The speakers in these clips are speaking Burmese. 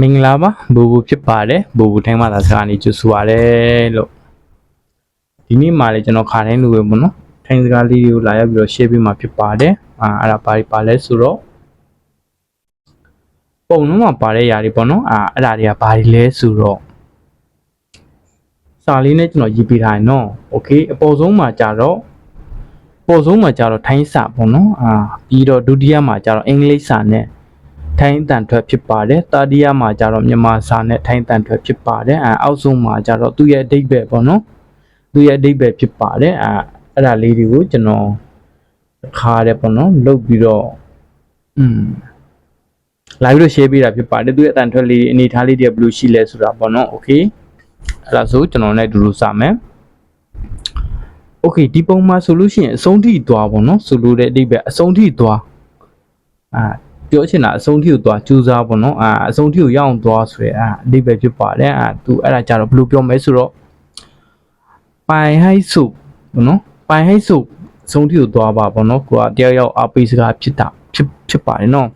မင်္ဂလာပါဘူဘူဖြစ်ပါတယ်ဘူဘူထိုင်းမှာသာစကားနေကြိုဆိုပါရစေလို့ဒီနေ့မှလည်းကျွန်တော်ခါတိုင်းလိုပဲပေါ့နော်ထိုင်းစကားလေးတွေကိုလာရောက်ပြီးတော့ share ပေးမှာဖြစ်ပါတယ်အာအဲ့ဒါဘာတွေပါလဲဆိုတော့ပုံလုံးမှာပါတဲ့ຢာတွေပေါ့နော်အာအဲ့ဒါတွေကဘာတွေလဲဆိုတော့စာလေးနဲ့ကျွန်တော်ရေးပေးထားရင်နော်โอเคအပေါ်ဆုံးမှာကြတော့ပေါ်ဆုံးမှာကြတော့ထိုင်းစာပေါ့နော်အာပြီးတော့ဒုတိယမှာကြတော့အင်္ဂလိပ်စာနဲ့ ထိုင်းတန်ထွက်ဖြစ်ပါတယ်တာတိယမှာကျတော့မြန်မာစာနဲ့ထိုင်းတန်ထွက်ဖြစ်ပါတယ်အဲအောက်ဆုံးမှာကျတော့သူ့ရဲ့အဓိပ္ပာယ်ပေါ့နော်သူ့ရဲ့အဓိပ္ပာယ်ဖြစ်ပါတယ်အဲအဲ့ဒါလေးတွေကိုကျွန်တော်ခါရတယ်ပေါ့နော်လုတ်ပြီးတော့อืมလာပြီးတော့ share ပေးတာဖြစ်ပါတယ်သူ့ရဲ့အတန်ထွက်လေးအနေထားလေးတွေဘယ်လိုရှိလဲဆိုတာပေါ့နော် okay အဲ့ဒါဆိုကျွန်တော်နဲ့အတူတူစမယ် okay ဒီပုံမှာဆိုလို့ရှိရင်အဆုံးထိသွားပေါ့နော်ဆိုလိုတဲ့အဓိပ္ပာယ်အဆုံးထိသွားအာ ပြောချင်တာအဆုံးထိကိုသွားကြိုးစားပေါ့နော်အာအဆုံးထိကိုရအောင်သွားဆိုရဲအာအဓိပ္ပာယ်ဖြစ်ပါတယ်အာသူအဲ့ဒါကြတော့ဘယ်လိုပြောမလဲဆိုတော့ပိုင်ဟိုက်စုပေါ့နော်ပိုင်ဟိုက်စုအဆုံးထိကိုသွားပါပေါ့နော်ကိုကတယောက်ယောက်အပိစကားဖြစ်တာဖြစ်ဖြစ်ပါတယ်နော်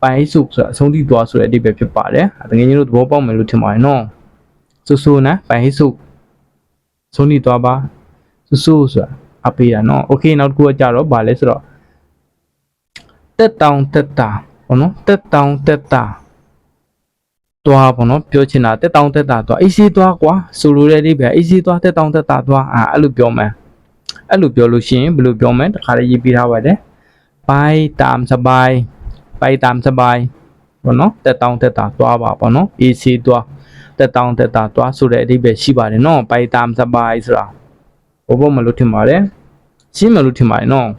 ပိုင်ဟိုက်စုဆိုတာအဆုံးထိသွားဆိုတဲ့အဓိပ္ပာယ်ဖြစ်ပါတယ်တကယ်ကြီးတို့သဘောပေါက်မယ်လို့ထင်ပါတယ်နော်ဆူဆူနော်ပိုင်ဟိုက်စုအဆုံးထိသွားပါဆူဆူဆိုတာအပိတာနော်โอเคနောက်တစ်ခုကကြတော့ဗာလဲဆိုတော့ တက်တောင်တက်တာ ပေါ့နော်တက်တောင်တက်တာသွားပေါ့နော်ပြောချင်တာတက်တောင်တက်တာသွားအေးစီးသွားကွာဆိုလိုတဲ့အိဗယ်အေးစီးသွားတက်တောင်တက်တာသွားအာအဲ့လိုပြောမယ်အဲ့လိုပြောလို့ရှိရင်ဘယ်လိုပြောမလဲတခါလေးရေးပြထားပါတယ်ဘိုင်တမ်စဘိုင်ဘိုင်တမ်စဘိုင်ပေါ့နော်တက်တောင်တက်တာသွားပါပေါ့နော်အေးစီးသွားတက်တောင်တက်တာသွားဆိုတဲ့အဓိပ္ပာယ်ရှိပါတယ်နော်ဘိုင်တမ်စဘိုင်ဆိုတာဘောဘောမလို့ထင်ပါတယ်ရှင်းမလို့ထင်ပါတယ်နော်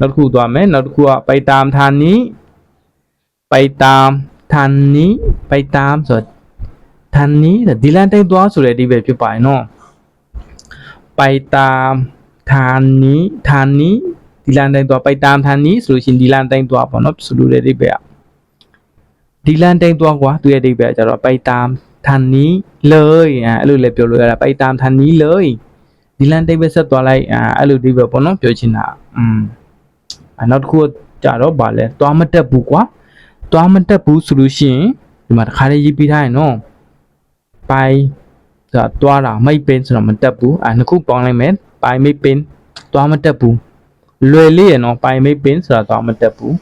နောက်တစ်ခုသွားမယ်နောက်တစ်ခုကပိုက်တမ်ဌာနီ ไปตามทางนี้ไปตามဆိုတော့ทางนี้ဒီလမ်းတိုင်းသွားဆိုတဲ့အဓိပ္ပာယ်ဖြစ်ပါတယ်နော်ไปตามทางนี้ทางนี้ဒီလမ်းတိုင်းသွားไปตามทางนี้ဆိုလို့ရှိရင်ဒီလမ်းတိုင်းသွားပေါ့နော်ဆိုလိုတဲ့အဓိပ္ပာယ်ကဒီလမ်းတိုင်းသွားကွာသူရဲ့အဓိပ္ပာယ်ကကျတော့ไปตามทางนี้เลยအဲအဲ့လိုလည်းပြောလို့ရတာไปตามทางนี้เลยဒီလမ်းတိုင်းပဲဆက်သွားလိုက်အဲအဲ့လိုအဓိပ္ပာယ်ပေါ့နော်ပြောချင်တာอืม အဲနောက်တစ်ခုကကြတော့ဗာလဲသွားမတက်ဘူးကွာ သွားမတက်ဘူးဆိုလို့ရှိရင်ဒီမှာတစ်ခါလေးရေးပြထားရင်နော်ပိုင်ဆိုတာသွားတာမိတ်ပင်ဆိုတော့မတက်ဘူးအဲနှစ်ခုပေါင်းလိုက်မယ်ပိုင်မိတ်ပင်သွားမတက်ဘူးလွယ်လေးရနော်ပိုင်မိတ်ပင်ဆိုတာသွားမတက်ဘူး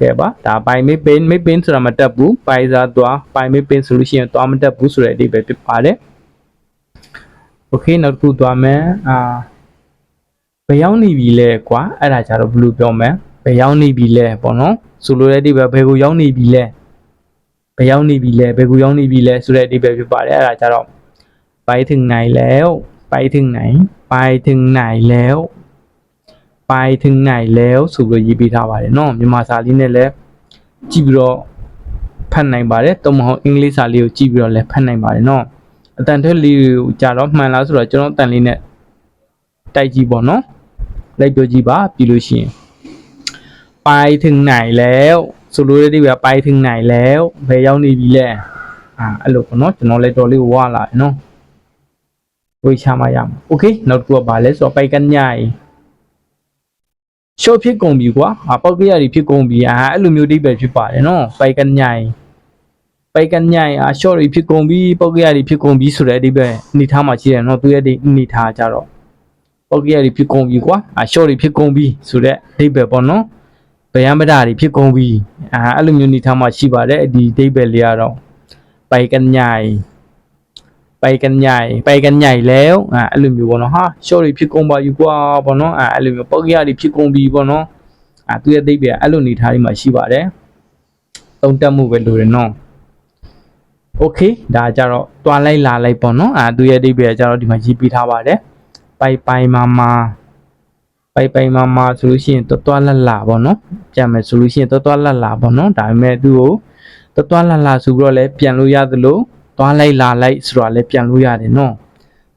ကဲပါဒါပိုင်မိတ်ပင်မိတ်ပင်ဆိုတာမတက်ဘူးပိုင်စားသွားပိုင်မိတ်ပင်ဆိုလို့ရှိရင်သွားမတက်ဘူးဆိုတဲ့အဓိပ္ပာယ်ဖြစ်ပါတယ်โอเคနောက်တစ်ခုသွားမယ်အာ ဘယ်ရောက်နေပြီလဲကွာအဲ့ဒါကြတော့ဘယ်လိုပြောမလဲ ဘယ်ရောက်နေပြီလဲပေါ့နော်ဆိုလိုတဲ့အဓိပ္ပာယ်ဘယ်ကိုရောက်နေပြီလဲဘယ်ရောက်နေပြီလဲဘယ်ကိုရောက်နေပြီလဲဆိုတဲ့အဓိပ္ပာယ်ဖြစ်ပါတယ်အဲ့ဒါကြတော့ไปถึงไหนแล้วไปถึงไหนไปถึงไหนแล้วไปถึงไหนแล้วဆိုပြီးရေးပေးထားပါတယ်เนาะမြန်မာစာလေးနဲ့လည်းကြည့်ပြီးတော့ဖတ်နိုင်ပါတယ်တုံးမဟုတ်အင်္ဂလိပ်စာလေးကိုကြည့်ပြီးတော့လည်းဖတ်နိုင်ပါတယ်เนาะအတန်ထွက်လေးကိုကြတော့မှန်လားဆိုတော့ကျွန်တော်အတန်လေးနဲ့ တိုက်ကြည့်ပေါ့နော်လိုက်ပြောကြည့်ပါပြီးလို့ရှိရင် ไปถึงไหนแล้วဆိုလိုတဲ့ဒီကไปถึงไหนแล้วဘယ်ရောက်နေပြီလဲအာအဲ့လိုပေါ့နော်ကျွန်တော်လည်းတော်လေးဝါလာတယ်နော်ဝေးချမရမှာโอเคနောက်တစ်ခုကဘာလဲဆိုတော့ไปกันใหญ่ရှော့ဖြစ်ကုန်ပြီကွာအာပောက်ကရတွေဖြစ်ကုန်ပြီအာအဲ့လိုမျိုးအိပဲဖြစ်ပါတယ်နော်ไปกันใหญ่ไปกันใหญ่အာရှော့တွေဖြစ်ကုန်ပြီပောက်ကရတွေဖြစ်ကုန်ပြီဆိုတဲ့အိပဲအနေထားမှာရှိတယ်နော်သူရဲ့ဒီအနေထားကြတော့ ပောက်ကြီးရီဖြစ်ကုန်ပြီကွာအာရှော့တွေဖြစ်ကုန်ပြီဆိုတော့အဓိပ္ပာယ်ပေါ့နော် ဗယံပဒတွေဖြစ်ကုန်ပြီအာအဲ့လိုမျိုးနေထားမှရှိပါတယ်ဒီအဓိပ္ပာယ်လေးကတော့ไปกันใหญ่ไปกันใหญ่ไปกันใหญ่แล้วอ่าအဲ့လိုမျိုးပေါ့နော်ဟာရှော့တွေဖြစ်ကုန်ပါယူကွာပေါ့နော်အာအဲ့လိုမျိုးပောက်ကြီးရီဖြစ်ကုန်ပြီပေါ့နော်အာသူရဲ့အဓိပ္ပာယ်အဲ့လိုနေထားလေးမှရှိပါတယ်သုံးတက်မှုပဲလိုတယ်နော်โอเคဒါကြတော့တွားလိုက်လာလိုက်ပေါ့နော်အာသူရဲ့အဓိပ္ပာယ်ကြတော့ဒီမှာရေးပြထားပါတယ် ပိုင်ပိုင်မာမာ ပိုင်ပိုင်မာမာဆိုလို့ရှိရင်တွတ်တွားလတ်လာပေါ့နော်ကြံမယ်ဆိုလို့ရှိရင်တွတ်တွားလတ်လာပေါ့နော်ဒါပေမဲ့သူ့ကိုတွတ်တွားလတ်လာဆိုပြီးတော့လည်းပြန်လို့ရသလိုတွားလိုက်လာလိုက်ဆိုတော့လည်းပြန်လို့ရတယ်နော်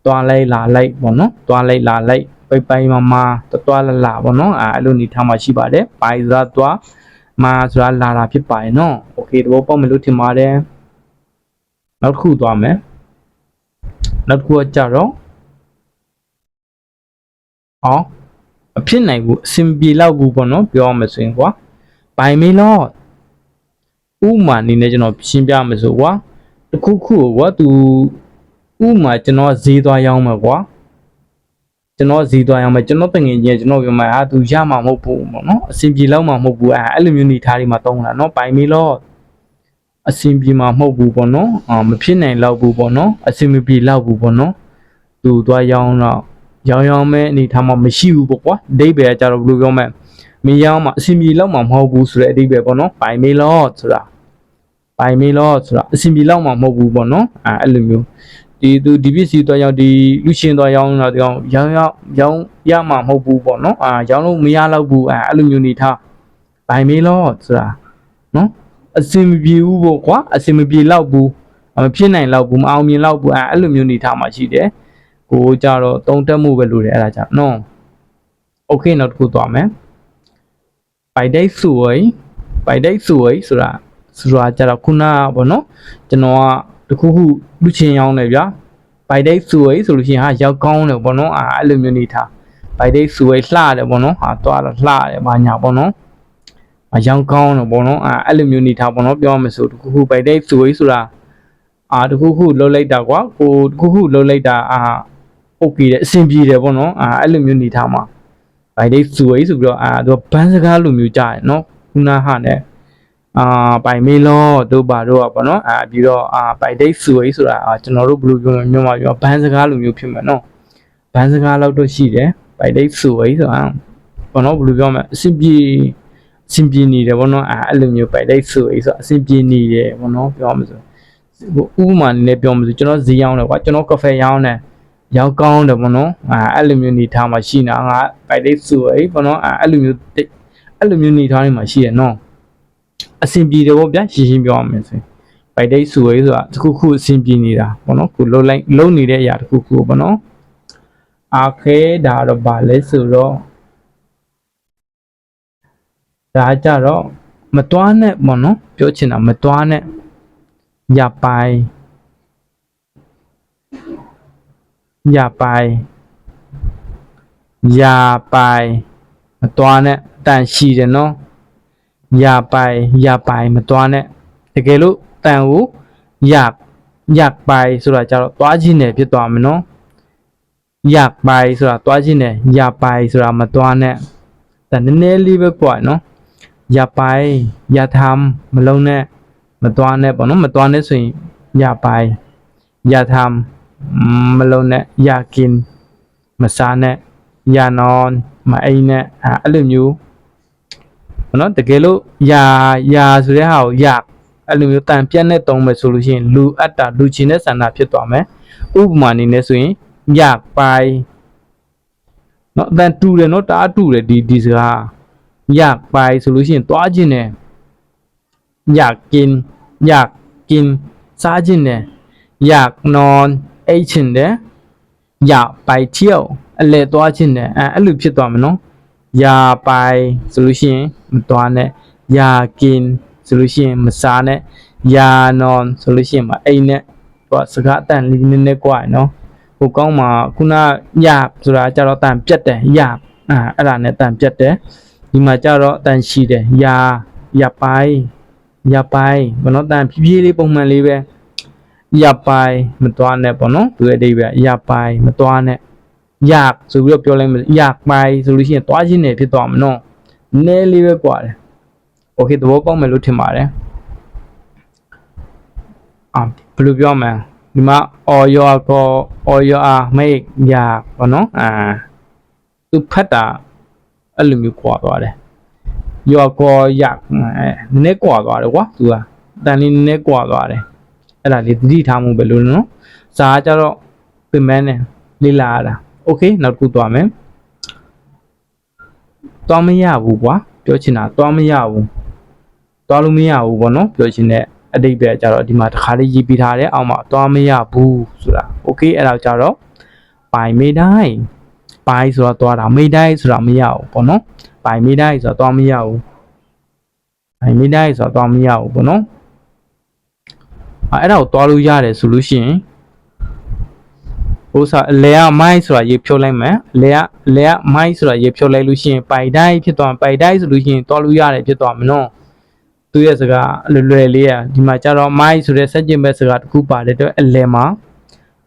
တွားလိုက်လာလိုက်ပေါ့နော်တွားလိုက်လာလိုက်ပိုင်ပိုင်မာမာတွတ်တွားလတ်လာပေါ့နော်အဲအဲ့လိုနေထားမှရှိပါတယ်ပိုင်ဆိုတာတွားမာဆိုတာလာတာဖြစ်ပါတယ်နော်โอเคတဘောပေါက်မယ်လို့ထင်ပါတယ်နောက်တစ်ခုသွားမယ်နောက်တစ်ခုကကြတော့ အော် မဖြစ်နိုင်ဘူးအစင်ပြေလောက်ဘူးပေါ့နော်ပြောရမယ်ဆိုရင်ကွာဘိုင်မေလော့ဥမာအနေနဲ့ကျွန်တော်ရှင်းပြမယ်ဆိုကွာတခုခုကိုကွာသူဥမာကျွန်တော်ဈေးသွားရောင်းမှာကွာကျွန်တော်ဈေးသွားရောင်းမှာကျွန်တော်တငယ်ချင်းကျွန်တော်ပြောမှာဟာသူရမှာမဟုတ်ဘူးပေါ့နော်အဆင်ပြေလောက်မှာမဟုတ်ဘူးအဲအဲ့လိုမျိုးနေထားတွေမှာတုံးတာနော်ပိုင်မီလို့အဆင်ပြေမှာမဟုတ်ဘူးပေါ့နော်အာမဖြစ်နိုင်လောက်ဘူးပေါ့နော်အဆင်မပြေလောက်ဘူးပေါ့နော်သူသွားရောင်းတော့ ရောင်းရောင်းမဲ့အနေထားမှာမရှိဘူးပေါ့ကွာအဓိပ္ပာယ်ကကြတော့ဘယ်လိုပြောမလဲမင်းရောင်းမှာအဆင်ပြေလောက်မှာမဟုတ်ဘူးဆိုတဲ့အဓိပ္ပာယ်ပေါ့နော်ပိုင်မီလို့ဆိုတာပိုင်မေလို့ဆိုတာအဆင်ပြေလောက်မှမဟုတ်ဘူးပေါ့နော်အဲအဲ့လိုမျိုးဒီသူဒီပစ္စည်းတော့ရောက်ဒီလူရှင်တော့ရောင်းတော့တောင်းရောင်းရောင်းရောင်းရမှာမဟုတ်ဘူးပေါ့နော်အာရောင်းလို့မရတော့ဘူးအဲအဲ့လိုမျိုးနေထားပိုင်မေလို့ဆိုတာနော်အဆင်မပြေဘူးပေါ့ကွာအဆင်မပြေလောက်ဘူးမဖြစ်နိုင်လောက်ဘူးမအောင်မြင်လောက်ဘူးအဲအဲ့လိုမျိုးနေထားမှရှိတယ် ကိုကြတော့တုံတက်မှုပဲလို့တယ်အဲ့ဒါကြောင့်နော်โอเคနောက်တစ်ခုသွားမယ်ပိုင်ဒိတ်စုဝိပိုင်ဒိတ်စုဝိဆိုတာ ဆိုတာကြတော့ခုနကပေါ့နော်ကျွန်တော်ကတခုခုလူချင်းရောင်းတယ်ဗျာဘိုက်ဒိတ်စုဝေးဆိုလို့ရှိရင်ဟာရောက်ကောင်းတယ်ပေါ့နော်အာအဲ့လိုမျိုးနေထားဘိုက်ဒိတ်စုဝေးလှတယ်ပေါ့နော်ဟာသွားတော့လှတယ်ဘာညာပေါ့နော်အရောက်ကောင်းတယ်ပေါ့နော်အာအဲ့လိုမျိုးနေထားပေါ့နော်ပြောရမယ်ဆိုတခုခုဘိုက်ဒိတ်စုဝေးဆိုတာအာတခုခုလှုပ်လိုက်တာကွာကိုတခုခုလှုပ်လိုက်တာအာ โอเคတယ်အဆင်ပြေတယ်ပေါ့နော်အာအဲ့လိုမျိုးနေထားမှာဘိုက်ဒိတ်စုဝေးဆိုပြီးတော့အာသူကဘန်းစကားလိုမျိုးကြားရနော်ခုနဟာနဲ့ အာပိုင်မေးလောတို့ပါတော့ပေါ့နော်အာပြီးတော့အာပိုင်ဒိတ်ဆူဝေးဆိုတာအာကျွန်တော်တို့ဘယ်လိုပြောမလဲမြန်မာပြောဘန်းစကားလိုမျိုးဖြစ်မှာနော်ဘန်းစကားလောက်တော့ရှိတယ်ပိုင်ဒိတ်ဆူဝေးဆိုတာပေါ့နော်ဘယ်လိုပြောမလဲအဆင်ပြေအဆင်ပြေနေတယ်ပေါ့နော်အာအဲ့လိုမျိုးပိုင်ဒိတ်ဆူဝေးဆိုတာအဆင်ပြေနေတယ်ပေါ့နော်ပြောမှဆိုဟိုဥပမာနဲ့ပြောမှဆိုကျွန်တော်ဈေးရောင်းတယ်ကွာကျွန်တော်ကဖေရောင်းတယ် ရောက်ကောင်းတယ်ပေါ့နော်အာအဲ့လိုမျိုးနေထားမှရှိနေတာငါပိုင်ဒိတ်ဆူဝေးပေါ့နော်အာအဲ့လိုမျိုးအဲ့လိုမျိုးနေထားနေမှရှိရနော်အဆင်ပြေတယ်ပေါ့ဗျာရှင်းရှင်းပြောရမယ်ဆိုရင်ဘိုက်ဒိတ်ဆူဝေးဆိုတာတစ်ခုခုအဆင်ပြေနေတာပေါ့နော်ခုလုံးလိုက်လုံးနေတဲ့အရာတစ်ခုခုပေါ့နော်အာခဲဒါတော့ဗာလဲဆိုတော့ဒါကြတော့မတွားနဲ့ပေါ့နော်ပြောချင်တာမတွားနဲ့ညပိုင် ညပိုင်ညပိုင်မတွားနဲ့အတန်ရှိတယ်နော်ရပိုင်ရပိုင်မသွားနဲ့တကယ်လို့တန်ကိုရရပိုင်ဆိုတာကြတော့သွားခြင်းနဲ့ဖြစ်သွားမယ်နော်ရပိုင်ဆိုတာသွားခြင်းနဲ့ရပိုင်ဆိုတာမသွားနဲ့ဒါနည်းနည်းလေးပဲကွာနော်ရပိုင်ရထမ်းမလုံးနဲ့မသွားနဲ့ပေါ့နော်မသွားနဲ့ဆိုရင်ရပိုင်ရထမ်း မလုံးနဲ့ယာကင်မစားနဲ့ယာနွန်မအိမ်နဲ့အဲ့လိုမျိုးနော်တကယ်လို့ယာယာဆိုတဲ့ဟာကိုယာအဲ့လိုမျိုးတန်ပြတ်နဲ့တုံးမယ်ဆိုလို့ရှိရင်လူအပ်တာလူချင်းတဲ့ဆန္ဒဖြစ်သွားမယ်ဥပမာအနေနဲ့ဆိုရင်ယပိုင်နော်အတန်တူတယ်နော်တအားတူတယ်ဒီဒီစကားယပိုင်ဆိုလို့ရှိရင်သွားခြင်းတယ်ယကင်ယကင်စားခြင်းတယ်ယကနွန် အိတ်ခြင်းနဲ့อยากไปเที่ยวအလဲသွားခြင်းနဲ့အဲအဲ့လိုဖြစ်သွားမှာနော် ယာပိုင်ဆိုလို့ရှိရင်မသွားနဲ့ယာกินဆိုလို့ရှိရင်မစားနဲ့ယာနွန်ဆိုလို့ရှိရင်မအိမ်နဲ့သူကစကားအတန်လေးနည်းနည်းกว่าနော်ဟိုကောင်းမှာခုနရဆိုတာကြတော့အတန်ပြတ်တယ်ရအာအဲ့ဒါနဲ့အတန်ပြတ်တယ်ဒီမှာကြတော့အတန်ရှိတယ်ယာရပိုင်ရပိုင်ဘယ်တော့အတန်ဖြည်းဖြည်းလေးပုံမှန်လေးပဲ ရပိုင်မသွားနဲ့ပေါ့နော်သူရဲ့အဓိပ္ပာယ်ရပိုင်မသွားနဲ့ อยากဆိုပြီးတော့ပြောလိုက်မယ်อยากไปဆိုလို့ရှိရင်သွားခြင်းနေဖြစ်သွားမှာနော်နည်းလေးပဲกว่าတယ်โอเคသဘောပေါက်မယ်လို့ထင်ပါတယ်အာဘယ်လိုပြောမလဲဒီမှာ or your go or your are make อยากပေါ့နော်အာသူဖတ်တာအဲ့လိုမျိုးกว่าသွားတယ် your go อยากအဲနည်းနည်းกว่าသွားတယ်ကွာသူကတန်လေးနည်းနည်းกว่าသွားတယ် အဲ့ဒါလေးသတိထားမှုပဲလို့နော်စာကကြတော့ပြင်မနဲ့လေးလာရတာ โอเคနောက်တစ်ခုသွားမယ်သွားမရဘူးကွာပြောချင်တာသွားမရဘူးသွားလို့မရဘူးပေါ့နော်ပြောချင်တဲ့အတိတ်ပဲကြတော့ဒီမှာတစ်ခါလေးရေးပြထားတယ်အောက်မှာသွားမရဘူးဆိုတာโอเคအဲ့ဒါကြတော့ပိုင်မေးတိုင်းပိုင်ဆိုတာသွားတာမေးတိုင်းဆိုတာမရဘူးပေါ့နော်ပိုင်မေးတိုင်းဆိုတာသွားမရဘူးပိုင်မေးတိုင်းဆိုတာသွားမရဘူးပေါ့နော် အဲ့ဒါကိုသွားလို့ရတယ်ဆိုလို့ရှိရင်ဥစားလေကမိုင်းဆိုတာရေဖြုတ်လိုက်မယ်လေကလေကမိုင်းဆိုတာရေဖြုတ်လိုက်လို့ရှိရင်ပိုင်တိုင်းဖြစ်သွားပိုင်တိုင်းဆိုလို့ရှိရင်သွားလို့ရတယ်ဖြစ်သွားမနော်သူရဲ့စကားလွယ်လွယ်လေးอ่ะဒီမှာကျတော့မိုင်းဆိုတဲ့စက်ကျင်ဘက်စကားတစ်ခုပါတဲ့အတွက်အလဲမှာ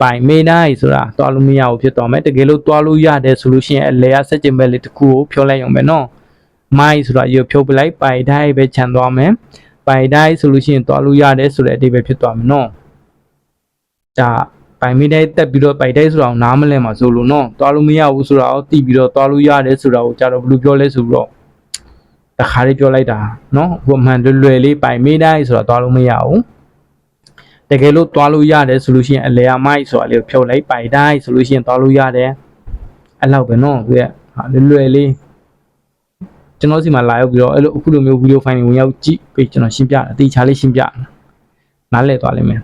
ပိုင်မေးနိုင်ဆိုတာသွားလို့မရဘူးဖြစ်သွားမယ်တကယ်လို့သွားလို့ရတယ်ဆိုလို့ရှိရင်အလဲကစက်ကျင်ဘက်လေးတစ်ခုကိုဖြုတ်လိုက်ရုံပဲနော်မိုင်းဆိုတာရေဖြုတ်ပလိုက်ပိုင်တိုင်းပဲခြံသွားမယ် ပိုင်တိုင်းဆိုလို့ရှိရင်သွားလို့ရတယ်ဆိုတဲ့အဓိပ္ပာယ်ဖြစ်သွားမယ်နော်ဒါပိုင်မိတိုင်းတက်ပြီးတော့ပိုင်တိုင်းဆိုတာကိုနားမလဲမှာဆိုလို့နော်သွားလို့မရဘူးဆိုတာကိုသိပြီးတော့သွားလို့ရတယ်ဆိုတာကိုကြတော့ဘယ်လိုပြောလဲဆိုပြီးတော့တခါလေးပြောလိုက်တာနော်ဟိုမှန်လွယ်လွယ်လေးပိုင်မိတိုင်းဆိုတာသွားလို့မရဘူးတကယ်လို့သွားလို့ရတယ်ဆိုလို့ရှိရင်အလေအမိုက်ဆိုတာလေးကိုဖြုတ်လိုက်ပိုင်တိုင်းဆိုလို့ရှိရင်သွားလို့ရတယ်အဲ့လောက်ပဲနော်သူကဟာလွယ်လွယ်လေး ကျွန်တော်စီမှာလာရောက်ပြီးတော့အဲ့လိုအခုလိုမျိုးဗီဒီယိုဖိုင်တွေဝင်ရောက်ကြည့်ပြီးကျွန်တော်ရှင်းပြတာအတိအချာလေးရှင်းပြတာနားလည်သွားလိမ့်မယ်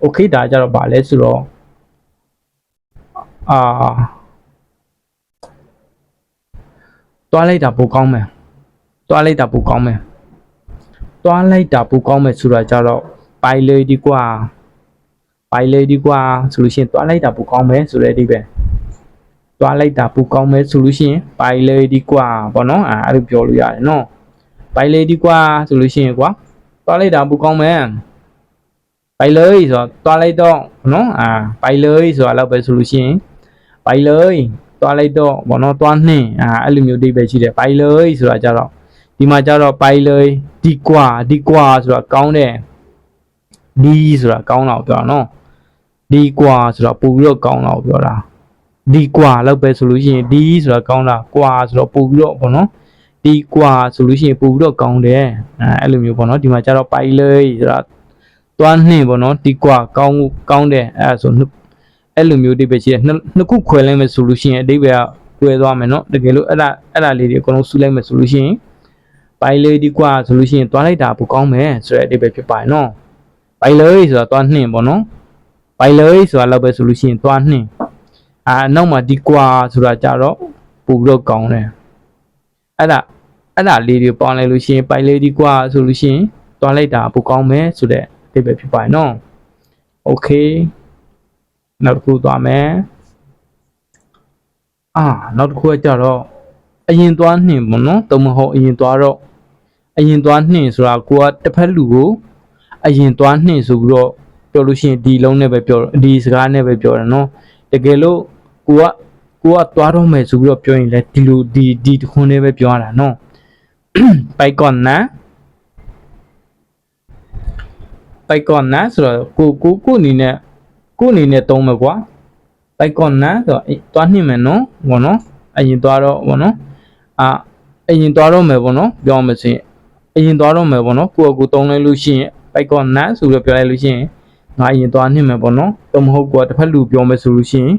โอเคဒါကြတော့ဗာလဲဆိုတော့အာတွားလိုက်တာပိုကောင်းမယ်တွားလိုက်တာပိုကောင်းမယ်တွားလိုက်တာပိုကောင်းမယ်ဆိုတာကြတော့ပိုင်လေဒီကွာပိုင်လေဒီကွာဆိုလို့ရှိရင်တွားလိုက်တာပိုကောင်းမယ်ဆိုတဲ့အဓိပ္ပာယ် တွားလိုက်တာပူကောင်းမဲ့ဆိုလို့ရှိရင်ပိုင်လေဒီကွာပေါ့နော်အဲအဲ့လိုပြောလို့ရတယ်နော်ပိုင်လေဒီကွာဆိုလို့ရှိရင်ကွာတွားလိုက်တာပူကောင်းမဲ့ပိုင်လေဆိုတော့တွားလိုက်တော့နော်အာပိုင်လေဆိုတာတော့ပဲဆိုလို့ရှိရင်ပိုင်လေတွားလိုက်တော့ပေါ့နော်တွားနှင်းအာအဲ့လိုမျိုးအဓိပ္ပာယ်ရှိတယ်ပိုင်လေဆိုတာကြတော့ဒီမှာကြတော့ပိုင်လေဒီကွာဒီကွာဆိုတာကောင်းတယ်ဒီဆိုတာကောင်းတာကိုပြောတာနော်ဒီကွာဆိုတော့ပို့ပြီးတော့ကောင်းတာကိုပြောတာ ဒီကွာလောက်ပဲဆိုလို့ရှိရင်ဒီဆိုတာကောင်းတာကွာဆိုတော့ပို့ပြီးတော့ပေါ့နော်ဒီကွာဆိုလို့ရှိရင်ပို့ပြီးတော့ကောင်းတယ်အဲအဲ့လိုမျိုးပေါ့နော်ဒီမှာကျတော့ပိုင်လေဆိုတာတွားနှင်းပေါ့နော်ဒီကွာကောင်းကောင်းတယ်အဲဆိုနှစ်အဲ့လိုမျိုးအဓိပ္ပာယ်ရှိတယ်နှစ်နှစ်ခုခွဲလိုက်မယ်ဆိုလို့ရှိရင်အဓိပ္ပာယ်ကကွဲသွားမယ်နော်တကယ်လို့အဲ့ဒါအဲ့ဒါလေးတွေအကုန်လုံးစုလိုက်မယ်ဆိုလို့ရှိရင်ပိုင်လေဒီကွာဆိုလို့ရှိရင်တွားလိုက်တာပိုကောင်းမယ်ဆိုတဲ့အဓိပ္ပာယ်ဖြစ်ပါတယ်နော်ပိုင်လေဆိုတာတွားနှင်းပေါ့နော်ပိုင်လေဆိုတာလောက်ပဲဆိုလို့ရှိရင်တွားနှင်း အာနောက်မှာဒီကွာဆိုတာကြတော့ပို့ပြီးတော့ကောင်းတယ်အဲ့ဒါအဲ့ဒါလေးတွေပေါင်းလိုက်လို့ရှိရင်ပိုင်လေးဒီကွာဆိုလို့ရှိရင်တွားလိုက်တာပိုကောင်းမယ်ဆိုတဲ့အဓိပ္ပာယ်ဖြစ်ပါတယ်နော်โอเคနောက်တစ်ခုသွားမယ်အာနောက်တစ်ခုကကြတော့အရင်သွားနှင်ပေါ့နော်တုံမဟုတ်အရင်သွားတော့အရင်သွားနှင်ဆိုတာကိုကတစ်ဖက်လူကိုအရင်သွားနှင်ဆိုပြီးတော့ပြောလို့ရှိရင်ဒီလုံးနဲ့ပဲပြောဒီစကားနဲ့ပဲပြောတယ်နော် တကယ်လို့ ကိုကကိုကသွားတော့မယ်ဆိုပြီးတော့ပြောရင်လည်းဒီလိုဒီဒီတခွန်းလေးပဲပြောရတာနော်ပိုက်ကွန်နာပိုက်ကွန်နာဆိုတော့ကိုကိုကိုအနေနဲ့ကိုအနေနဲ့သုံးမယ်ကွာပိုက်ကွန်နာဆိုတော့အေးသွားနှိမ့်မယ်နော်ဘောနော်အရင်သွားတော့ဘောနော်အာအရင်သွားတော့မယ်ဘောနော်ပြောမှဆိုရင်အရင်သွားတော့မယ်ဘောနော်ကိုကကိုသုံးလိုက်လို့ရှိရင်ပိုက်ကွန်နာဆိုပြီးတော့ပြောလိုက်လို့ရှိရင်ငါအရင်သွားနှိမ့်မယ်ပေါ့နော်တော့မဟုတ်ကွာတစ်ဖက်လူပြောမယ်ဆိုလို့ရှိရင်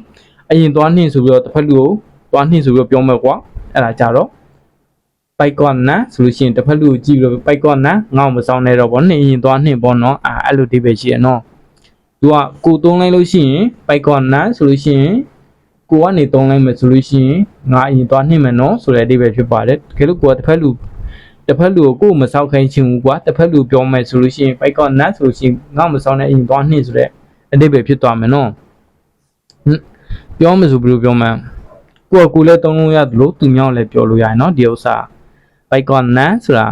အရင်သွားနှိမ့်ဆိုပြီးတော့တစ်ဖက်လူကိုသွားနှိမ့်ဆိုပြီးတော့ပြောမယ်ကွာအဲ့ဒါကြတော့ပိုက်ကွန်နာဆိုလို့ရှိရင်တစ်ဖက်လူကိုကြည့်ပြီးတော့ပိုက်ကွန်နာငါ့ကိုမဆောင်နဲ့တော့ဗောနှိမ့်ရင်သွားနှိမ့်ပေါ့နော်အာအဲ့လိုဒီပဲရှိရနော်သူကကိုသုံးလိုက်လို့ရှိရင်ပိုက်ကွန်နာဆိုလို့ရှိရင်ကိုကနေသုံးလိုက်မယ်ဆိုလို့ရှိရင်ငါအရင်သွားနှိမ့်မယ်နော်ဆိုတဲ့အဓိပ္ပာယ်ဖြစ်ပါတယ်တကယ်လို့ကိုကတစ်ဖက်လူတစ်ဖက်လူကိုကိုယ်မဆောက်ခိုင်းချင်ဘူးကွာတစ်ဖက်လူပြောမယ်ဆိုလို့ရှိရင်ပိုက်ကွန်နာဆိုလို့ရှိရင်ငါ့မဆောင်နဲ့အရင်သွားနှိမ့်ဆိုတဲ့အဓိပ္ပာယ်ဖြစ်သွားမယ်နော် ပြောမယ်ဆိုဘယ်လိုပြောမှန်းကိုကကိုလည်းတုံးလို့ရတယ်လို့သူမြောက်လည်းပြောလို့ရတယ်เนาะဒီဥစ္စာဘိုက်ကွန်နန်ဆိုတာ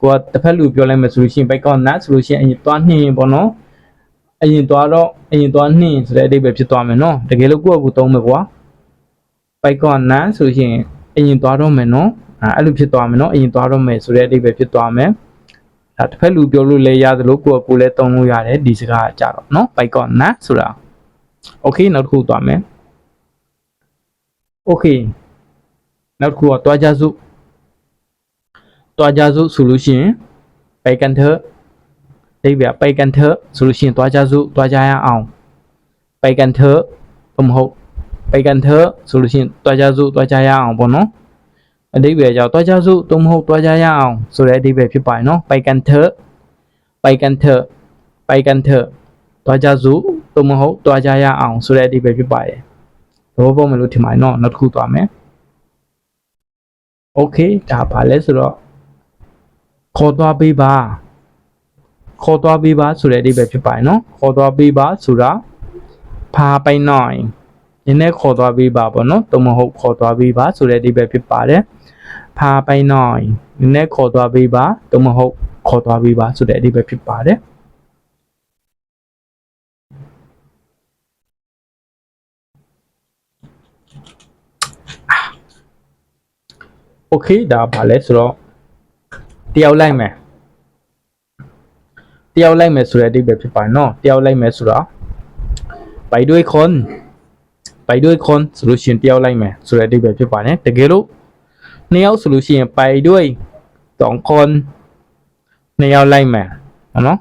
ကိုကတစ်ဖက်လူပြောလိုက်မယ်ဆိုလို့ရှိရင်ဘိုက်ကွန်နန်ဆိုလို့ရှိရင်အရင်သွားနှင်းရင်ပေါ့နော်အရင်သွားတော့အရင်သွားနှင်းဆိုတဲ့အဓိပ္ပာယ်ဖြစ်သွားမယ်เนาะတကယ်လို့ကိုကကိုတုံးမယ်ကွာဘိုက်ကွန်နန်ဆိုလို့ရှိရင်အရင်သွားတော့မယ်เนาะအဲ့လိုဖြစ်သွားမယ်เนาะအရင်သွားတော့မယ်ဆိုတဲ့အဓိပ္ပာယ်ဖြစ်သွားမယ်ဒါတစ်ဖက်လူပြောလို့လည်းရတယ်လို့ကိုကကိုလည်းတုံးလို့ရတယ်ဒီစကားကကြတော့เนาะဘိုက်ကွန်နန်ဆိုတာโอเคနောက်တစ်ခုသွားမယ် โอเคနောက်တစ်ခုကတွားကြစုတွားကြစုဆိုလို့ရှိရင်ไปกันเถอะဒိဗ္ဗไปกันเถอะဆိုလို့ရှိရင်တွားကြစုတွားကြရအောင်ไปกันเถอะဘမဟုတ်ไปกันเถอะဆိုလို့ရှိရင်တွားကြစုတွားကြရအောင်ပေါ့နော်အဓိပ္ပာယ်ကြောင့်တွားကြစုသို့မဟုတ်တွားကြရအောင်ဆိုတဲ့အဓိပ္ပာယ်ဖြစ်ပါတယ်နော်ไปกันเถอะไปกันเถอะไปกันเถอะတွားကြစုသို့မဟုတ်တွားကြရအောင်ဆိုတဲ့အဓိပ္ပာယ်ဖြစ်ပါတယ် သဘောပေါက်မယ်လို့ထင်ပါတယ်เนาะနောက်တစ်ခုသွားမယ်โอเคဒါပါလဲဆိုတော့ခေါ်သွားပေးပါခေါ်သွားပေးပါဆိုတဲ့အဓိပ္ပာယ်ဖြစ်ပါတယ်เนาะခေါ်သွားပေးပါဆိုတာพาไปหน่อยနည်းနည်းခေါ်သွားပေးပါပေါ့เนาะတမဟုတ်ခေါ်သွားပေးပါဆိုတဲ့အဓိပ္ပာယ်ဖြစ်ပါတယ်พาไปหน่อยနည်းနည်းခေါ်သွားပေးပါတမဟုတ် ခေါ်သွားပေးပါဆိုတဲ့အဓိပ္ပာယ်ဖြစ်ပါတယ်။ Okay ဒါပါလဲဆိုတော့တယောက်လိုက်မယ်တယောက်လိုက်မယ်ဆိုတဲ့အဓိပ္ပာယ်ဖြစ်ပါတယ်နော်တယောက်လိုက်မယ်ဆိုတော့ไปด้วยคนไปด้วยคนဆိုလို့ရှိရင်တယောက်လိုက်မယ်ဆိုတဲ့အဓိပ္ပာယ်ဖြစ်ပါတယ်တကယ်လို့နှစ်ယောက်ဆိုလို့ရှိရင်ไปด้วยสองคนနှစ်ယောက်လိုက်မယ်ဟုတ်နော်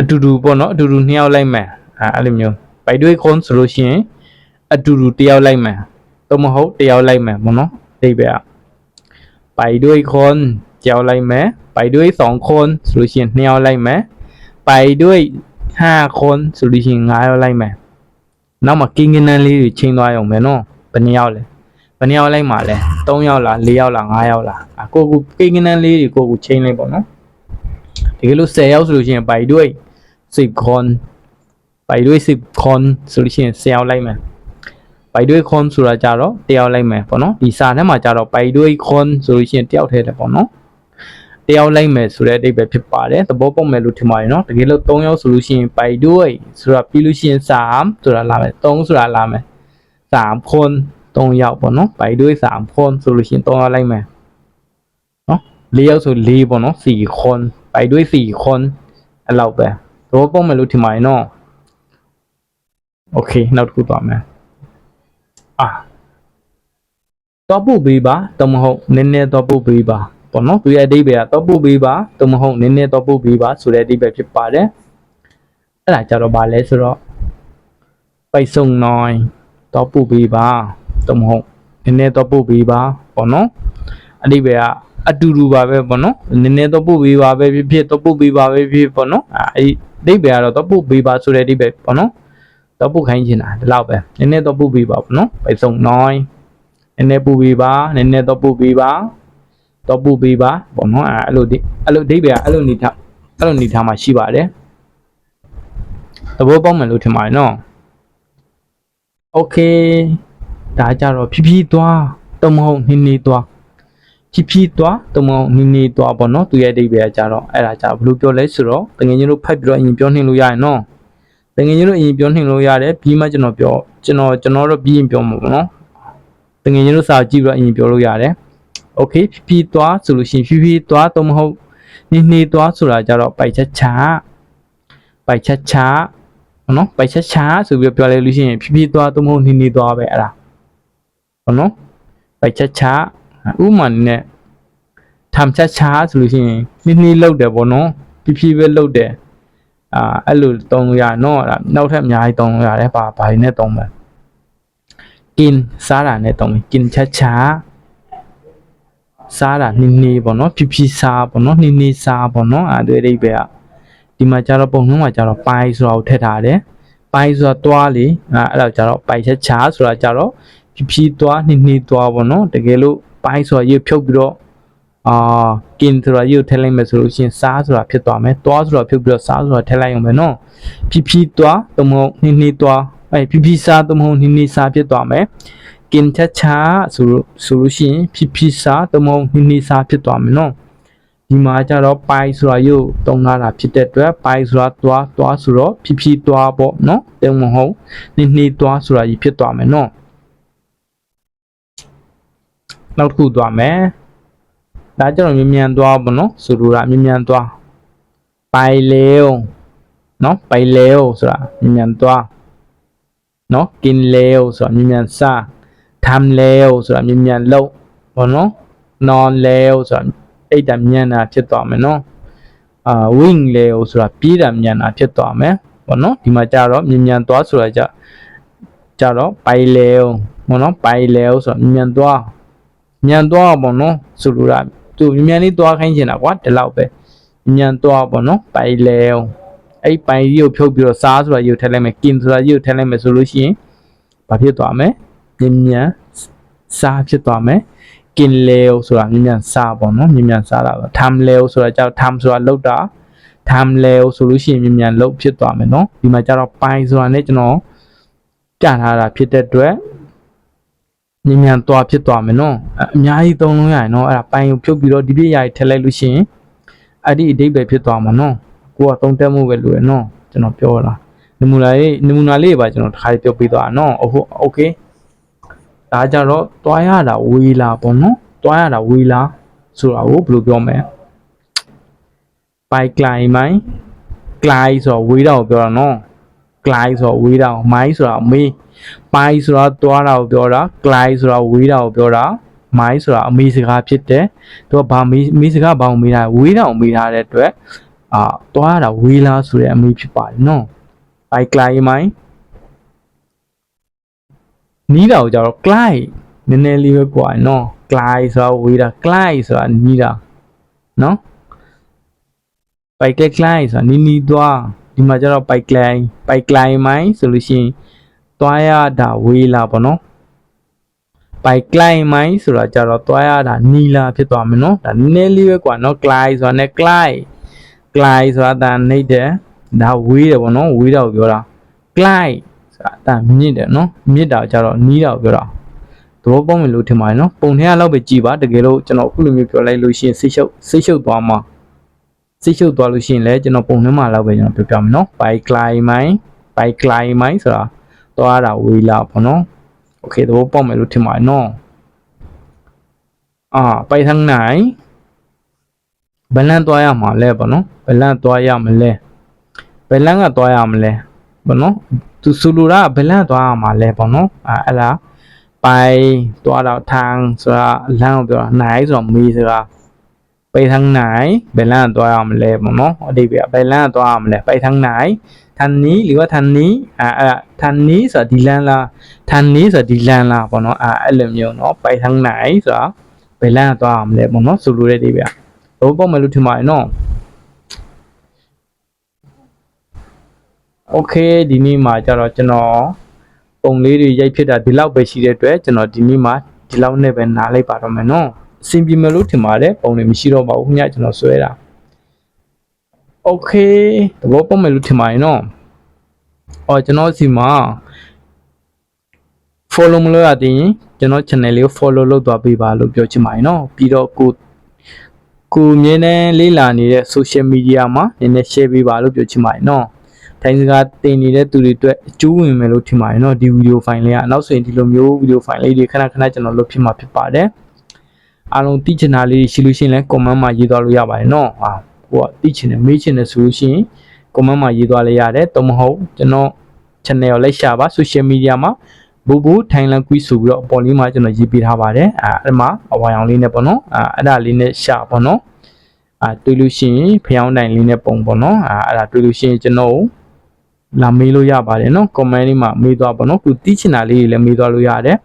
အတူတူပေါ့နော်အတူတူနှစ်ယောက်လိုက်မယ်အဲအဲ့လိုမျိုးไปด้วยคนဆိုလို့ရှိရင်အတူတူတယောက်လိုက်မယ်သို့မဟုတ်တယောက်လိုက်မယ်ပေါ့နော်အ ได้แบบไปด้วยคนเจ้าอะไรไหมไปด้วยสองคนสุริเชียนแนวอะไรไหมไปด้วยห้าคนสุริเชียนงานอะไรไหมน้ำงมากินกันนั่นเลยเชียงรายของแม่น้องปัญญาวเลยปัญญาอะไรมาเลยต้องยาวละเลี้ยวละงายาวละอะกูกูกินกันนั่นเลยกูกูเชียงเลยบอกเนาะถึงรู้เซลล์สุริเชียนไปด้วยสิบคน ไปด้วยสิบคนสุริเชียนเซลอะไรไหม ด้วยคนဆိုတာကြတော့တယောက်လိုက်မယ်ပေါ့နော်ဒီစာထဲမှာကြတော့ไปด้วยคนဆိုလို့ရှိရင်တယောက်ထဲတယ်ပေါ့နော်တယောက်လိုက်မယ်ဆိုတဲ့အဓိပ္ပာယ်ဖြစ်ပါတယ်သဘောပေါက်မယ်လို့ထင်ပါတယ်နော်တကယ်လို့3ယောက်ဆိုလို့ရှိရင်ไปด้วยဆိုတာပြီးလို့ရှိရင်3ဆိုတာလာမယ်3ဆိုတာလာမယ်3คน3ယောက်ပေါ့နော်ไปด้วย3คนဆိုလို့ရှိရင်3ယောက်လိုက်မယ်နော်4ယောက်ဆို4ပေါ့နော်4คนไปด้วย4คนအဲ့လောက်ပဲသဘောပေါက်မယ်လို့ထင်ပါတယ်နော်โอเคနောက်တစ်ခုသွားမယ် อ่ะတော့ပုတ်ပေးပါတမဟုတ်နည်းနည်းတော့ပုတ်ပေးပါပေါ့နော်သူရဲ့အဓိပ္ပာယ်ကတော့ပုတ်ပေးပါတမဟုတ်နည်းနည်းတော့ပုတ်ပေးပါဆိုတဲ့အဓိပ္ပာယ်ဖြစ်ပါတယ်အဲ့ဒါကြတော့ဗာလဲဆိုတော့ပိုက်ဆုံနိုင်တော့ပုတ်ပေးပါတမဟုတ်နည်းနည်းတော့ပုတ်ပေးပါပေါ့နော်အဓိပ္ပာယ်ကအတူတူပါပဲပေါ့နော်နည်းနည်းတော့ပုတ်ပေးပါပဲဖြစ်ဖြစ်တော့ပုတ်ပေးပါပဲဖြစ်ပေါ့နော်အဲ့အဓိပ္ပာယ်ကတော့တော့ပုတ်ပေးပါဆိုတဲ့အဓိပ္ပာယ်ပေါ့နော် တော့ပုတ်ခိုင်းချင်တာဒီလောက်ပဲနည်းနည်းတော့ပုတ်ပေးပါဘောနော်ပိုက်စုံน้อยနည်းနည်းပုတ်ပေးပါနည်းနည်းတော့ပုတ်ပေးပါတော့ပုတ်ပေးပါဘောနော်အဲအဲ့လိုဒီအဲ့လိုအဓိပ္ပာယ်အဲ့လိုနေထားအဲ့လိုနေထားမှရှိပါတယ်သဘောပေါက်မယ်လို့ထင်ပါတယ်နော်โอเคဒါကြတော့ဖြည်းဖြည်းသွားတမဟုတ်နေနေသွားဖြည်းဖြည်းသွားတမဟုတ်နေနေသွားပေါ့နော်သူရဲ့အဓိပ္ပာယ်ကကြတော့အဲ့ဒါကြဘယ်လိုပြောလဲဆိုတော့တကယ်ချင်းတို့ဖတ်ပြီးတော့အရင်ပြောနှင်လို့ရရင်နော် တကယ်ချင်းတို့အရင်ပြောနှင်လို့ရတယ်ပြီးမှကျွန်တော်ပြောကျွန်တော်ကျွန်တော်တို့ပြီးရင်ပြောမှာပေါ့နော်တကယ်ချင်းတို့စာကြည့်ပြီးတော့အရင်ပြောလို့ရတယ်โอเคဖြည်းဖြည်းသွားဆိုလို့ရှိရင်ဖြည်းဖြည်းသွားတော့မဟုတ်နေနေသွားဆိုတာကြတော့ပိုက်ချက်ချပိုက်ချက်ချပေါ့နော်ပိုက်ချက်ချဆိုပြီးတော့ပြောလိုက်လို့ရှိရင်ဖြည်းဖြည်းသွားတော့မဟုတ်နေနေသွားပဲအဲ့ဒါပေါ့နော်ပိုက်ချက်ချဥမာနဲ့ထမ်ချက်ချဆိုလို့ရှိရင်နေနေလောက်တယ်ပေါ့နော်ဖြည်းဖြည်းပဲလောက်တယ် အာအဲ့လိုသုံးလို့ရနော်အဲ့ဒါနောက်ထပ်အများကြီးသုံးလို့ရတယ်ဘာဘာနဲ့သုံးမလဲ in စားတာနဲ့သုံး in ချာချာစားတာနည်းနည်းပေါ့နော်ဖြည်းဖြည်းစားပေါ့နော်နည်းနည်းစားပေါ့နော်အဲ့ဒီအဓိပ္ပာယ်ကဒီမှာကျတော့ပုံနှုံးမှာကျတော့ပိုင်ဆိုတာကိုထည့်ထားတယ်ပိုင်ဆိုတာတွားလေအဲ့ဒါကျတော့ပိုင်ချာချာဆိုတာကျတော့ဖြည်းဖြည်းတွားနည်းနည်းတွားပေါ့နော်တကယ်လို့ပိုင်ဆိုတာရေဖြုတ်ပြီးတော့ အာกินဆိုတာရုပ်ထည့်လိုက်မယ်ဆိုလို့ရှိရင်စားဆိုတာဖြစ်သွားမယ်သွားဆိုတာဖြစ်ပြီးတော့စားဆိုတာထည့်လိုက်အောင်ပဲနော်ဖြည်းဖြည်းသွားသမုံနှင်းနှီးသွားအဲဖြည်းဖြည်းစားသမုံနှင်းနှီးစားဖြစ်သွားမယ်กินချာချာဆိုလို့ဆိုလို့ရှိရင်ဖြည်းဖြည်းစားသမုံနှင်းနှီးစားဖြစ်သွားမယ်နော်ဒီမှာကျတော့ပိုင်ဆိုတာရုပ်တုံးလာတာဖြစ်တဲ့အတွက်ပိုင်ဆိုတာသွားသွားဆိုတော့ဖြည်းဖြည်းသွားပေါ့နော်တဲမဟုတ်နှင်းနှီးသွားဆိုတာကြီးဖြစ်သွားမယ်နော်နောက်တစ်ခုသွားမယ် ဒါကြတော့မြ мян သွားပေါ့နော်ဆိုလိုတာမြ мян သွားပိုင်လေုံနော်ပိုင်လေုံဆိုတာမြ мян သွားနော်กินလေုံဆိုတာမြ мян စားทำလေုံဆိုတာမြ мян လုံးပေါ့နော်นอนလေုံဆိုတာအိတ်တာမြန်တာဖြစ်သွားမယ်နော်အာ wing လေုံဆိုတာပြေးတာမြန်တာဖြစ်သွားမယ်ပေါ့နော်ဒီမှာကြတော့မြ мян သွားဆိုတာကြကြတော့ပိုင်လေုံပေါ့နော်ပိုင်လေုံဆိုတာမြ мян သွားမြန်သွားပေါ့နော်ဆိုလိုတာ သူမြန်မြန်လေးသွားခိုင်းချင်တာကွာဒီလောက်ပဲမြန်သွားပေါ့နော်ပိုင်လဲအောင်အဲ့ပိုင်ကြီးကိုဖြုတ်ပြီးတော့စားဆိုတာကြီးကိုထည့်လိုက်မယ်กินဆိုတာကြီးကိုထည့်လိုက်မယ်ဆိုလို့ရှိရင်ဘာဖြစ်သွားမလဲမြန်မြန်စားဖြစ်သွားမယ်กินလဲဆိုတာမြန်မြန်စားပေါ့နော်မြန်မြန်စားတာပဲทำလဲဆိုတာကြောက်ทำဆိုတာလောက်တာทำလဲဆိုလို့ရှိရင်မြန်မြန်လောက်ဖြစ်သွားမယ်နော်ဒီမှာကျတော့ပိုင်ဆိုတာ ਨੇ ကျွန်တော်ပြထားတာဖြစ်တဲ့အတွက် မြန်မြန်သွားဖြစ်သွားမယ်နော်အအများကြီးသုံးလို့ရရင်နော်အဲ့ဒါပိုင်ကိုဖြုတ်ပြီးတော့ဒီပြည့်ရာကြီးထည့်လိုက်လို့ရှိရင် အဲ့ဒီအဓိပ္ပာယ်ဖြစ်သွားမှာနော်ကိုကသုံးတက်မှုပဲလို့ရနော်ကျွန်တော်ပြောတာနမူနာလေးနမူနာလေးပါကျွန်တော်တစ်ခါပြောပြသွားတာနော်ဟုတ်โอเคဒါကြတော့တွားရတာဝေးလာပေါ့နော်တွားရတာဝေးလာဆိုတာကိုဘယ်လိုပြောမလဲ by climb မိုင်း climb ဆိုတော့ဝေးတာကိုပြောတာနော် climb ဆိုတော့ဝေးတာကိုမိုင်းဆိုတာမေး by ဆိုတာတွားတာကိုပြောတာ climb ဆိုတာဝေးတာကိုပြောတာမိုင်းဆိုတာအမေစကားဖြစ်တယ်သူကဘာမေးမေးစကားဘာကိုမေးတာလဲဝေးတာကိုမေးထားတဲ့အတွက်အာတွားရတာဝေးလားဆိုတဲ့အမေးဖြစ်ပါတယ်နော် by climb မိုင်းနီးတာကိုကြတော့ climb နည်းနည်းလေးပဲကွာနော် climb ဆိုတာဝေးတာ climb ဆိုတာနီးတာနော် by climb ဆိုတာနီးနီးသွားဒီမှာကျတော့ by climb by climb မိုင်းဆိုလို့ရှိရင် သွားရတာဝေးလာပေါ့နော် by climb mine ဆိုတာကြတော့သွားရတာနီလာဖြစ်သွားမယ်နော်ဒါနည်းနည်းလေးပဲကွာနော် climb ဆိုတာ ਨੇ climb climb ဆိုတာဒါနှိပ်တယ်ဒါဝေးတယ်ပေါ့နော်ဝေးတော့ပြောတာ climb ဆိုတာဒါမြင့်တယ်နော်မြင့်တာကြတော့နီးတော့ပြောတာသဘောပေါက်မယ်လို့ထင်ပါတယ်နော်ပုံထဲကလောက်ပဲကြည်ပါတကယ်လို့ကျွန်တော်အခုလိုမျိုးပြောလိုက်လို့ရှိရင်စိတ်ရှုပ်စိတ်ရှုပ်သွားမှာစိတ်ရှုပ်သွားလို့ရှိရင်လည်းကျွန်တော်ပုံထဲမှာလောက်ပဲကျွန်တော်ပြောပြမယ်နော် by climb mine by climb mine ဆိုတာ သွားတာဝေးလာပေါ့နော် โอเคသဘောပေါက်မယ်လို့ထင်ပါတယ်နော်အာไปทางไหนဘယ်လန်းသွားရမှာလဲပေါ့နော်ဘယ်လန်းသွားရမလဲဘယ်လန်းကသွားရမလဲပေါ့နော်သူဆိုလိုတာကဘယ်လန်းသွားရမှာလဲပေါ့နော်အာအဲ့လားไปသွားတော့ทางဆိုတာလမ်းကိုပြောတာไหนဆိုတော့မေးစကား ไปทางไหนဘယ်လန်းကသွားရမလဲပေါ့နော်အတိတ်ပဲဘယ်လန်းကသွားရမလဲไปทางไหนทางนี้หรือว่าทางนี้อ่าအဲ့ทางนี้ဆိုတာဒီလမ်းလား ทางนี้ဆိုတာဒီလမ်းလားပေါ့နော်အာအဲ့လိုမျိုးเนาะไปทางไหนဆိုတာဘယ်လမ်းကသွားအောင်လဲပေါ့နော်ဆိုလိုတဲ့ဒီဗျဘောပေါက်မယ်လို့ထင်ပါတယ်နော်โอเคဒီနေ့မှာကျတော့ကျွန်တော်ပုံလေးတွေရိုက်ဖြစ်တာဒီလောက်ပဲရှိတဲ့အတွက်ကျွန်တော်ဒီနေ့မှာဒီလောက်နဲ့ပဲနားလိုက်ပါတော့မယ်နော် အဆင်ပြေမလို့ထင်ပါတယ်ပုံတွေမရှိတော့ပါဘူးခင်ဗျကျွန်တော်ဆွဲတာ okay သဘောပေါက်မယ်လို့ထင်ပါတယ်နော်အော်ကျွန်တော်စီမှာ follow မလုပ်ရသေးရင်ကျွန်တော် channel လေးကို follow လုပ်သွားပေးပါလို့ပြောချင်ပါတယ်နော်ပြီးတော့ကိုကိုမြင်းနဲ့လေးလာနေတဲ့ social media မှာနည်းနည်း share ပေးပါလို့ပြောချင်ပါတယ်နော်တိုင်းစကားတင်နေတဲ့သူတွေအတွက်အကျိုးဝင်မယ်လို့ထင်ပါတယ်နော်ဒီ video file လေးကနောက်ဆိုရင်ဒီလိုမျိုး video file လေးတွေခဏခဏကျွန်တော်လုပ်ဖြစ်မှာဖြစ်ပါတယ် အားလုံးသိချင်တာလေးရှိလို့ရှိရင်လည်း comment မှာရေးသွားလို့ရပါတယ်နော်ဟာဟိုကသိချင်တယ်မေးချင်တယ်ဆိုလို့ရှိရင် comment မှာရေးသွားလို့ရတယ်တော့မဟုတ်ကျွန်တော် channel ကိုလိုက်ရှာပါ social media မှာဘူဘူထိုင်လန်ကွီဆိုပြီးတော့အပေါ်လေးမှာကျွန်တော်ရေးပေးထားပါတယ်အဲအဲ့မှာအဝါရောင်လေးနဲ့ပေါ့နော်အဲအဲ့ဒါလေးနဲ့ရှာပေါ့နော်အဲတွေ့လို့ရှိရင်ဖျောင်းတိုင်လေးနဲ့ပုံပေါ့နော်အဲအဲ့ဒါတွေ့လို့ရှိရင်ကျွန်တော်လာမေးလို့ရပါတယ်နော် comment လေးမှာမေးသွားပေါ့နော်ခုတီးချင်တာလေးတွေလည်းမေးသွားလို့ရတယ်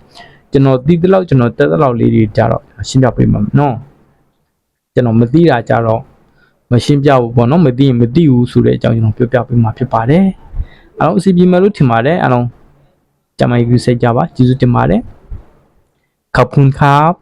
ကျွန်တော်သိသလောက်ကျွန်တော်တက်သလောက်လေးတွေကြတော့ရှင်းပြပေးမှာနော်ကျွန်တော်မသိတာကြတော့မရှင်းပြဘူးပေါ့နော်မသိရင်မသိဘူးဆိုတဲ့အကြောင်းကျွန်တော်ပြောပြပေးမှာဖြစ်ပါတယ်အားလုံးအစီအပြေမယ်လို့ထင်ပါတယ်အားလုံးကြမ်းမိုက်ကူစိတ်ကြပါကျေးဇူးတင်ပါတယ် kapun kap